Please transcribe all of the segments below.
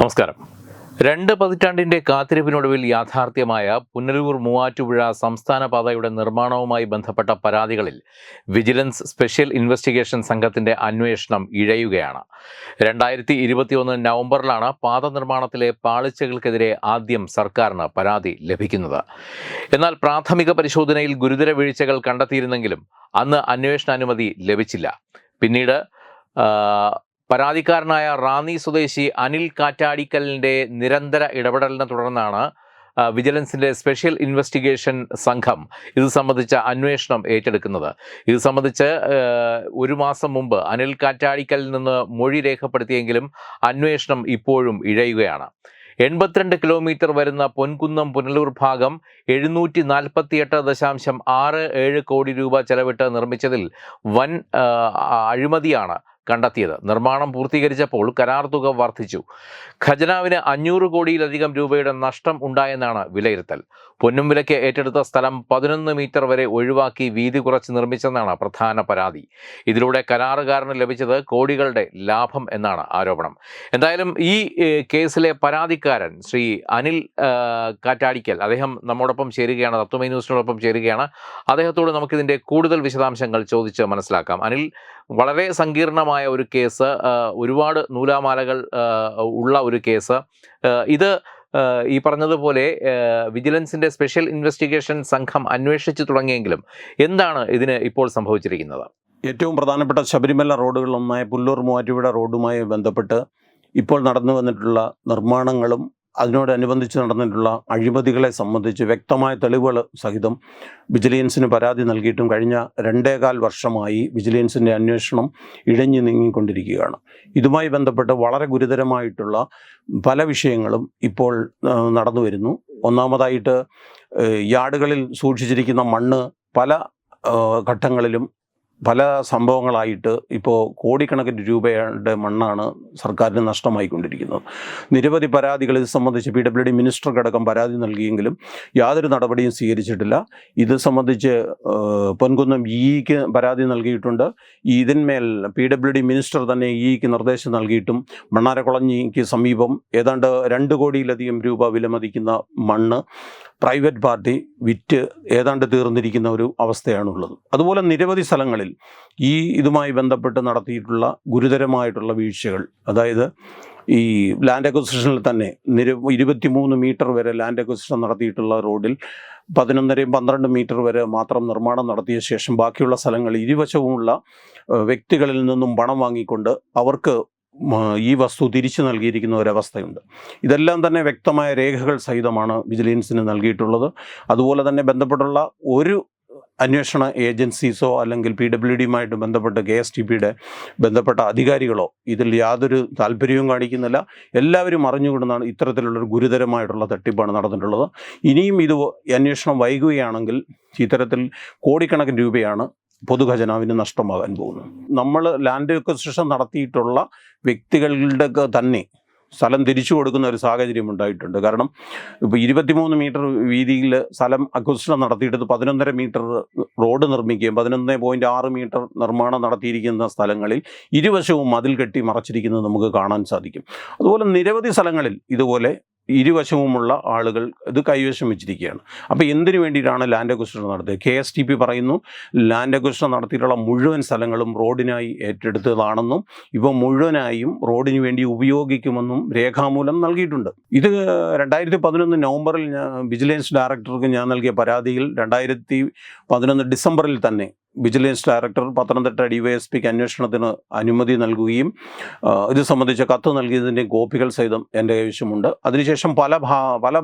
നമസ്കാരം. രണ്ട് പതിറ്റാണ്ടിന്റെ കാത്തിരിപ്പിനൊടുവിൽ യാഥാർത്ഥ്യമായ പുനലൂർ മൂവാറ്റുപുഴ സംസ്ഥാന പാതയുടെ നിർമ്മാണവുമായി ബന്ധപ്പെട്ട പരാതികളിൽ വിജിലൻസ് സ്പെഷ്യൽ ഇൻവെസ്റ്റിഗേഷൻ സംഘത്തിന്റെ അന്വേഷണം ഇഴയുകയാണ്. രണ്ടായിരത്തി ഇരുപത്തിയൊന്ന് നവംബറിലാണ് പാത നിർമ്മാണത്തിലെ പാളിച്ചകൾക്കെതിരെ ആദ്യം സർക്കാരിന് പരാതി ലഭിക്കുന്നത്. എന്നാൽ പ്രാഥമിക പരിശോധനയിൽ ഗുരുതര വീഴ്ചകൾ കണ്ടെത്തിയിരുന്നെങ്കിലും അന്ന് അന്വേഷണാനുമതി ലഭിച്ചില്ല. പിന്നീട് പരാതിക്കാരനായ റാന്നി സ്വദേശി അനിൽ കാറ്റാടിക്കലിന്റെ നിരന്തര ഇടപെടലിനെ തുടർന്നാണ് വിജിലൻസിന്റെ സ്പെഷ്യൽ ഇൻവെസ്റ്റിഗേഷൻ സംഘം ഇത് സംബന്ധിച്ച അന്വേഷണം ഏറ്റെടുക്കുന്നത്. ഇത് സംബന്ധിച്ച് ഒരു മാസം മുമ്പ് അനിൽ കാറ്റാടിക്കലിൽ നിന്ന് മൊഴി രേഖപ്പെടുത്തിയെങ്കിലും അന്വേഷണം ഇപ്പോഴും ഇഴയുകയാണ്. എൺപത്തിരണ്ട് കിലോമീറ്റർ വരുന്ന പൊൻകുന്നം പുനലൂർ ഭാഗം എഴുന്നൂറ്റി നാൽപ്പത്തിയെട്ട് ദശാംശം ആറ് ഏഴ് കോടി രൂപ ചെലവിട്ട് നിർമ്മിച്ചതിൽ വൻ അഴിമതിയാണ് കണ്ടെത്തിയത്. നിർമ്മാണം പൂർത്തീകരിച്ചപ്പോൾ കരാർ തുക വർദ്ധിച്ചു. ഖജനാവിന് അഞ്ഞൂറ് കോടിയിലധികം രൂപയുടെ നഷ്ടം ഉണ്ടായെന്നാണ് വിലയിരുത്തൽ. പൊന്നും വിലയ്ക്ക് ഏറ്റെടുത്ത സ്ഥലം പതിനൊന്ന് മീറ്റർ വരെ ഒഴിവാക്കി വീതി കുറച്ച് നിർമ്മിച്ചെന്നാണ് പ്രധാന പരാതി. ഇതിലൂടെ കരാറുകാരന് ലഭിച്ചത് കോടികളുടെ ലാഭം എന്നാണ് ആരോപണം. എന്തായാലും ഈ കേസിലെ പരാതിക്കാരൻ ശ്രീ അനിൽ കാറ്റാടിക്കൽ അദ്ദേഹം നമ്മോടൊപ്പം ചേരുകയാണ് തത്വമൈ ന്യൂസിനോടൊപ്പം ചേരുകയാണ്. അദ്ദേഹത്തോട് നമുക്കിതിന്റെ കൂടുതൽ വിശദാംശങ്ങൾ ചോദിച്ച് മനസ്സിലാക്കാം. അനിൽ വളരെ സങ്കീർണമായ ഒരു കേസ് ഒരുപാട് നൂലാമാലകൾ ഉള്ള ഒരു കേസ്. ഇത് ഈ പറഞ്ഞതുപോലെ വിജിലൻസിന്റെ സ്പെഷ്യൽ ഇൻവെസ്റ്റിഗേഷൻ സംഘം അന്വേഷിച്ചു തുടങ്ങിയെങ്കിലും എന്താണ് ഇതിന് ഇപ്പോൾ സംഭവിച്ചിരിക്കുന്നത്? ഏറ്റവും പ്രധാനപ്പെട്ട ശബരിമല റോഡുകളിലൊന്നായ പുല്ലൂർ മൂവാറ്റുപുഴ റോഡുമായി ബന്ധപ്പെട്ട് ഇപ്പോൾ നടന്നു വന്നിട്ടുള്ള നിർമ്മാണങ്ങളും അതിനോടനുബന്ധിച്ച് നടന്നിട്ടുള്ള അഴിമതികളെ സംബന്ധിച്ച് വ്യക്തമായ തെളിവുകൾ സഹിതം വിജിലൻസിന് പരാതി നൽകിയിട്ടും കഴിഞ്ഞ രണ്ടേകാൽ വർഷമായി വിജിലൻസിന്റെ അന്വേഷണം ഇഴഞ്ഞു നീങ്ങിക്കൊണ്ടിരിക്കുകയാണ്. ഇതുമായി ബന്ധപ്പെട്ട് വളരെ ഗുരുതരമായിട്ടുള്ള പല വിഷയങ്ങളും ഇപ്പോൾ നടന്നു വരുന്നു. ഒന്നാമതായിട്ട് യാർഡുകളിൽ സൂക്ഷിച്ചിരിക്കുന്ന മണ്ണ് പല ഘട്ടങ്ങളിലും പല സംഭവങ്ങളായിട്ട് ഇപ്പോൾ കോടിക്കണക്കിന് രൂപയുടെ മണ്ണാണ് സർക്കാരിന് നഷ്ടമായിക്കൊണ്ടിരിക്കുന്നത്. നിരവധി പരാതികൾ ഇത് സംബന്ധിച്ച് പി ഡബ്ല്യു ഡി മിനിസ്റ്റർക്കടക്കം പരാതി നൽകിയെങ്കിലും യാതൊരു നടപടിയും സ്വീകരിച്ചിട്ടില്ല. ഇത് സംബന്ധിച്ച് പൊൻകുന്നം ഇക്ക് പരാതി നൽകിയിട്ടുണ്ട്. ഇതിന്മേൽ പി ഡബ്ല്യു ഡി മിനിസ്റ്റർ തന്നെ ഇക്ക് നിർദ്ദേശം നൽകിയിട്ടും മണ്ണാരക്കുളഞ്ഞിക്ക് സമീപം ഏതാണ്ട് രണ്ട് കോടിയിലധികം രൂപ വിലമതിക്കുന്ന മണ്ണ് പ്രൈവറ്റ് പാർട്ടി വിറ്റ് ഏതാണ്ട് തീർന്നിരിക്കുന്ന ഒരു അവസ്ഥയാണുള്ളത്. അതുപോലെ നിരവധി സ്ഥലങ്ങളിൽ ഈ ഇതുമായി ബന്ധപ്പെട്ട് നടത്തിയിട്ടുള്ള ഗുരുതരമായിട്ടുള്ള വീഴ്ചകൾ അതായത് ഈ ലാൻഡ് അക്വസിഷനിൽ തന്നെ നിര ഇരുപത്തിമൂന്ന് മീറ്റർ വരെ ലാൻഡ് അക്വസിഷൻ നടത്തിയിട്ടുള്ള റോഡിൽ പതിനൊന്നരയും പന്ത്രണ്ട് മീറ്റർ വരെ മാത്രം നിർമ്മാണം നടത്തിയ ശേഷം ബാക്കിയുള്ള സ്ഥലങ്ങൾ ഇരുവശവുമുള്ള വ്യക്തികളിൽ നിന്നും പണം വാങ്ങിക്കൊണ്ട് അവർക്ക് ഈ വസ്തു തിരിച്ചു നൽകിയിരിക്കുന്ന ഒരവസ്ഥയുണ്ട്. ഇതെല്ലാം തന്നെ വ്യക്തമായ രേഖകൾ സഹിതമാണ് വിജിലൻസിന് നൽകിയിട്ടുള്ളത്. അതുപോലെ തന്നെ ബന്ധപ്പെട്ടുള്ള ഒരു അന്വേഷണ ഏജൻസീസോ അല്ലെങ്കിൽ പി ഡബ്ല്യു ഡിയുമായിട്ട് ബന്ധപ്പെട്ട് കെ എസ് ടി പിയുടെ ബന്ധപ്പെട്ട അധികാരികളോ ഇതിൽ യാതൊരു താല്പര്യവും കാണിക്കുന്നില്ല. എല്ലാവരും അറിഞ്ഞുകൊണ്ടാണ് ഇത്തരത്തിലുള്ളൊരു ഗുരുതരമായിട്ടുള്ള തട്ടിപ്പാണ് നടന്നിട്ടുള്ളത്. ഇനിയും ഇത് അന്വേഷണം വൈകുകയാണെങ്കിൽ ഇത്തരത്തിൽ കോടിക്കണക്കിന് രൂപയാണ് പൊതുഖജനാവിന് നഷ്ടമാകാൻ പോകുന്നു. നമ്മൾ ലാൻഡ് അക്വസിഷൻ നടത്തിയിട്ടുള്ള വ്യക്തികളുടെ തന്നെ സ്ഥലം തിരിച്ചു കൊടുക്കുന്ന ഒരു സാഹചര്യം ഉണ്ടായിട്ടുണ്ട്. കാരണം ഇപ്പോൾ ഇരുപത്തിമൂന്ന് മീറ്റർ വീതിയിൽ സ്ഥലം അക്വസിഷൻ നടത്തിയിട്ട് പതിനൊന്നര മീറ്റർ റോഡ് നിർമ്മിക്കുകയും പതിനൊന്ന് പോയിന്റ് ആറ് മീറ്റർ നിർമ്മാണം നടത്തിയിരിക്കുന്ന സ്ഥലങ്ങളിൽ ഇരുവശവും മതിൽ കെട്ടി മറച്ചിരിക്കുന്നത് നമുക്ക് കാണാൻ സാധിക്കും. അതുപോലെ നിരവധി സ്ഥലങ്ങളിൽ ഇതുപോലെ ഇരുവശവുമുള്ള ആളുകൾ ഇത് കൈവശം വെച്ചിരിക്കുകയാണ് അപ്പോൾ എന്തിനു വേണ്ടിയിട്ടാണ് ലാൻഡ് അക്വസിഷൻ നടത്തിയത്? കെ എസ് ടി പി പറയുന്നു ലാൻഡ് അക്വസിഷൻ നടത്തിയിട്ടുള്ള മുഴുവൻ സ്ഥലങ്ങളും റോഡിനായി ഏറ്റെടുത്തതാണെന്നും ഇവ മുഴുവനായും റോഡിന് വേണ്ടി ഉപയോഗിക്കുമെന്നും രേഖാമൂലം നൽകിയിട്ടുണ്ട്. ഇത് രണ്ടായിരത്തി പതിനൊന്ന് നവംബറിൽ വിജിലൻസ് ഡയറക്ടർക്ക് ഞാൻ നൽകിയ പരാതിയിൽ രണ്ടായിരത്തി പതിനൊന്ന് ഡിസംബറിൽ തന്നെ വിജിലൻസ് ഡയറക്ടർ പത്തനംതിട്ട ഡിവൈഎസ്പിക്ക് അന്വേഷണത്തിന് അനുമതി നൽകുകയും ഇത് സംബന്ധിച്ച കത്ത് നൽകിയതിന്റെ കോപ്പികൾ സഹിതം എന്റെ കൈവശമുണ്ട്. അതിനുശേഷം പല ഭാ പല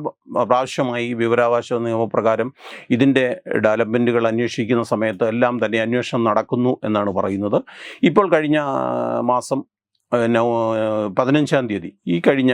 പ്രാവശ്യമായി വിവരാവകാശ നിയമപ്രകാരം ഇതിന്റെ ഡെവലപ്മെന്റുകൾ അന്വേഷിക്കുന്ന സമയത്ത് എല്ലാം തന്നെ അന്വേഷണം നടക്കുന്നു എന്നാണ് പറയുന്നത്. ഇപ്പോൾ കഴിഞ്ഞ മാസം പതിനഞ്ചാം തീയതി ഈ കഴിഞ്ഞ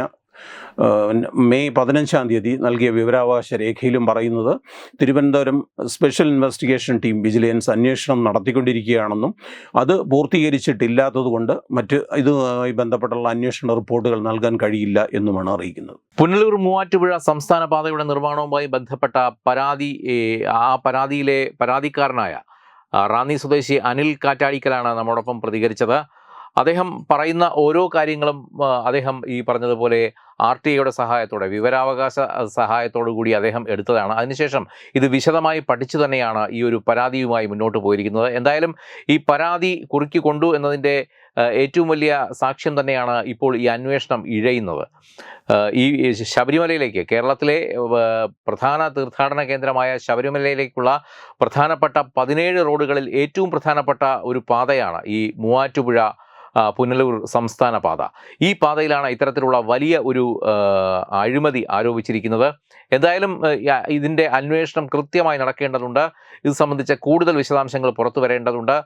മെയ് പതിനഞ്ചാം തീയതി നൽകിയ വിവരാവകാശ രേഖയിലും പറയുന്നത് Thiruvananthapuram special investigation team vigilance അന്വേഷണം നടത്തിക്കൊണ്ടിരിക്കുകയാണെന്നും അത് പൂർത്തീകരിച്ചിട്ടില്ലാത്തതുകൊണ്ട് മറ്റ് ഇതുമായി ബന്ധപ്പെട്ടുള്ള അന്വേഷണ റിപ്പോർട്ടുകൾ നൽകാൻ കഴിയില്ല എന്നുമാണ് അറിയിക്കുന്നത്. പുനലൂർ മൂവാറ്റുപുഴ സംസ്ഥാന പാതയുടെ നിർമ്മാണവുമായി ബന്ധപ്പെട്ട പരാതി ആ പരാതിയിലെ പരാതിക്കാരനായ റാന്നി സ്വദേശി അനിൽ കാറ്റാടിക്കലാണ് നമ്മോടൊപ്പം പ്രതികരിച്ചത്. അദ്ദേഹം പറയുന്ന ഓരോ കാര്യങ്ങളും അദ്ദേഹം ഈ പറഞ്ഞതുപോലെ ആർ ടി ഐയുടെ സഹായത്തോടെ വിവരാവകാശ സഹായത്തോടു കൂടി അദ്ദേഹം എടുത്തതാണ്. അതിനുശേഷം ഇത് വിശദമായി പഠിച്ചു തന്നെയാണ് ഈ ഒരു പരാതിയുമായി മുന്നോട്ട് പോയിരിക്കുന്നത്. എന്തായാലും ഈ പരാതി കുറുക്കി കൊണ്ടു എന്നതിന്റെ ഏറ്റവും വലിയ സാക്ഷ്യം തന്നെയാണ് ഇപ്പോൾ ഈ അന്വേഷണം ഇഴയുന്നത്. ഈ ശബരിമലയിലേക്ക് കേരളത്തിലെ പ്രധാന തീർത്ഥാടന കേന്ദ്രമായ ശബരിമലയിലേക്കുള്ള പ്രധാനപ്പെട്ട പതിനേഴ് റോഡുകളിൽ ഏറ്റവും പ്രധാനപ്പെട്ട ഒരു പാതയാണ് ഈ മൂവാറ്റുപുഴ പുനലൂർ സംസ്ഥാന പാത. ഈ പാതയിലാണ് ഇത്തരത്തിലുള്ള വലിയ ഒരു അഴിമതി ആരോപിച്ചിരിക്കുന്നത്. എന്തായാലും ഇതിന്റെ അന്വേഷണം കൃത്യമായി നടക്കേണ്ടതുണ്ട്. ഇത് സംബന്ധിച്ച കൂടുതൽ വിശദാംശങ്ങൾ പുറത്തു വരേണ്ടതുണ്ട്.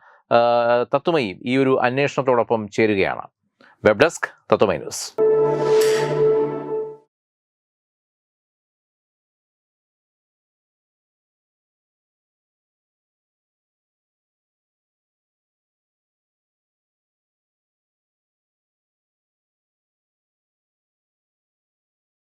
തത്വമയി ഈ ഒരു അന്വേഷണത്തോടൊപ്പം ചേരുകയാണ്. Web desk Tatwamayi news.